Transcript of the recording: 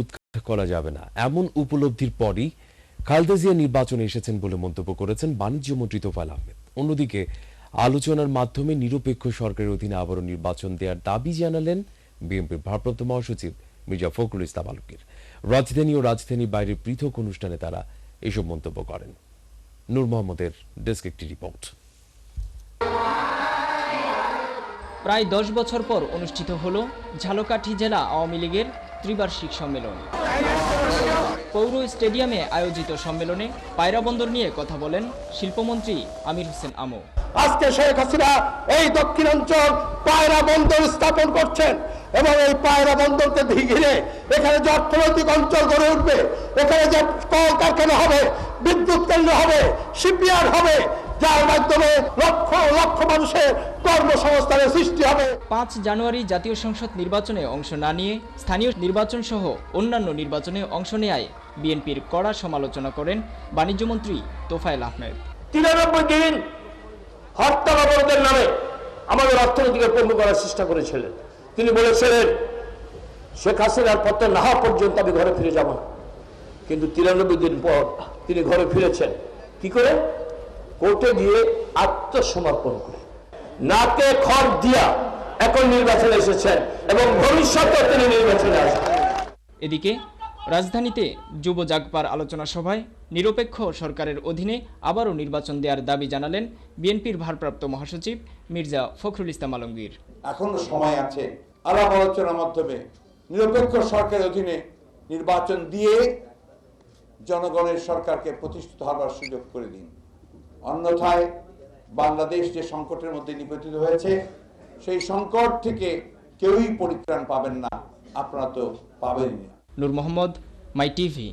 উৎখাত করা যাবে না। এমন উপলব্ধির পরই খালেদা জিয়া নির্বাচনে এসেছেন বলে মন্তব্য করেছেন বাণিজ্য মন্ত্রী তোফায়েল আহমেদ। অন্যদিকে আলোচনার মাধ্যমে নিরপেক্ষ সরকারের অধীনে আবারও নির্বাচন দেওয়ার দাবি জানালেন বিএনপির ভারপ্রাপ্ত মহাসচিব মির্জা ফখরুল ইসলাম আলমগীর। রাজধানী ও রাজধানীর বাইরের পৃথক অনুষ্ঠানে তারা এসব মন্তব্য করেন। নূর মোহাম্মদের ডেস্ক একটি রিপোর্ট। প্রায় দশ বছর পর অনুষ্ঠিত হল ঝালকাঠি জেলা আওয়ামী লীগের ত্রিবার্ষিক সম্মেলন। পৌর স্টেডিয়ামে আয়োজিত সম্মেলনে পায়রা বন্দর নিয়ে কথা বলেন শিল্পমন্ত্রী আমির হোসেন আমো। আজকে শেখ হাসিনা এই দক্ষিণাঞ্চল পায়রা বন্দর স্থাপন করছেন এবং এই পায়রা বন্দরকে ঘিরে এখানে যে অর্থনৈতিক অঞ্চল গড়ে উঠবে, এখানে যে কল কারখানা হবে, বিদ্যুৎ কেন্দ্র হবে, শিপইয়ার্ড হবে, যার মাধ্যমে লক্ষ লক্ষ মানুষের কর্মসংস্থানের সৃষ্টি হবে। পাঁচ জানুয়ারি জাতীয় সংসদ নির্বাচনে অংশ না নিয়ে স্থানীয় নির্বাচন সহ অন্যান্য নির্বাচনে অংশ নেয় বিএনপির কড়া সমালোচনা করেন বাণিজ্যমন্ত্রী তোফায়েল আহমেদ। তিরানব্বই দিন হরতাল অবরোধের নামে আমাদের অর্থনীতিকে পঙ্গু করার চেষ্টা করেছিলেন। তিনি বলেছিলেন শেখ হাসিনার পতন না হওয়া পর্যন্ত আমি ঘরে ফিরে যাব না। কিন্তু তিরানব্বই দিন পর তিনি ঘরে ফিরেছেন। কি করে? কোর্টে গিয়ে আত্মসমর্পণ করে। নাকে খড় দিয়া এখন নির্বাচনে এসেছেন এবং ভবিষ্যতে তিনি নির্বাচনে আসবেন। এদিকে রাজধানীতে যুব জাগপার আলোচনা সভায় নিরপেক্ষ সরকারের অধীনে আবারও নির্বাচন দেওয়ার দাবি জানালেন বিএনপির ভারপ্রাপ্ত মহাসচিব মির্জা ফখরুল ইসলাম আলমগীর। এখনও সময় আছে। আলাপ আলোচনার মাধ্যমে নিরপেক্ষ সরকারের অধীনে নির্বাচন দিয়ে জনগণের সরকারকে প্রতিষ্ঠিত হবার সুযোগ করে দিন। অন্যথায় বাংলাদেশ যে সংকটের মধ্যে নিপতিত হয়েছে, সেই সংকট থেকে কেউই পরিত্রাণ পাবেন না, আপনারা তো পাবেনই নূর মোহাম্মদ, মাই টিভি।